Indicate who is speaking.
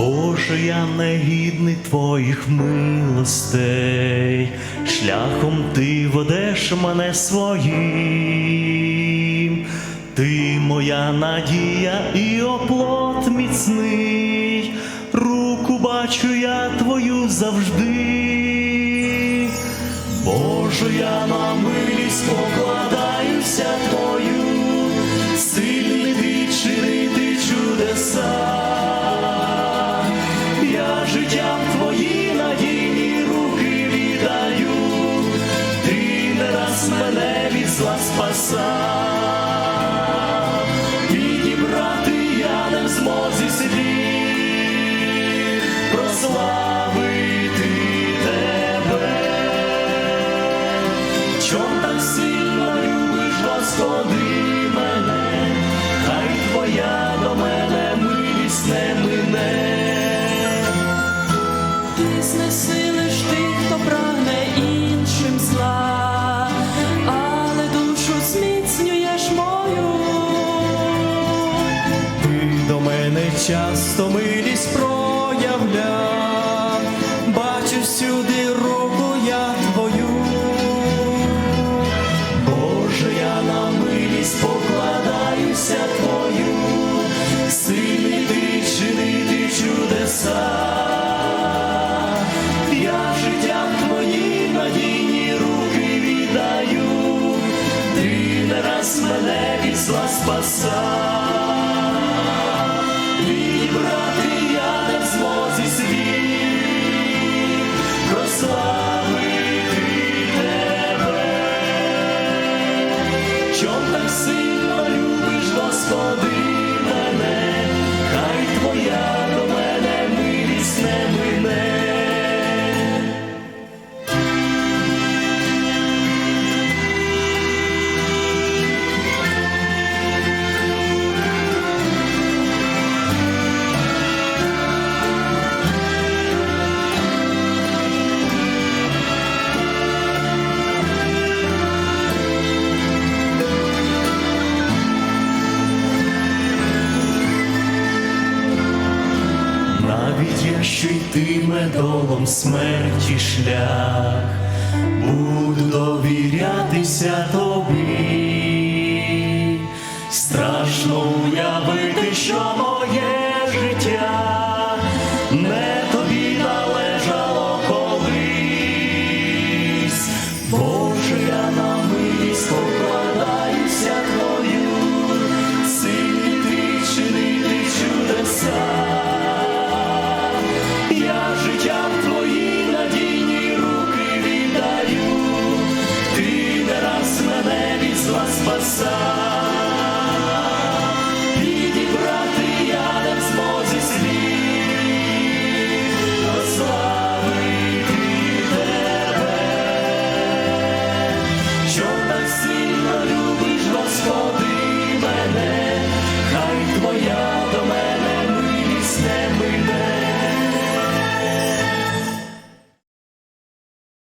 Speaker 1: Боже, я негідний твоїх милостей, шляхом ти ведеш мене своїм, ти моя надія і оплот міцний, руку бачу я твою завжди. Боже, я на милість покладаюся ти мене від зла спасав, підібрати я не в змозі слів, прославити часто милість проявляв, бачу всюди руку я твою. Боже, я на милість покладаюся твою, сильний ти чинити чудеса. Я життя твої надійні руки віддаю, ти не раз мене від зла. Відібрати Якщо йтиме долом смерті шлях, буду довірятися тобі, страшно уявити, що моє життя в твої надійні руки віддаю, ти не раз мене від спасав.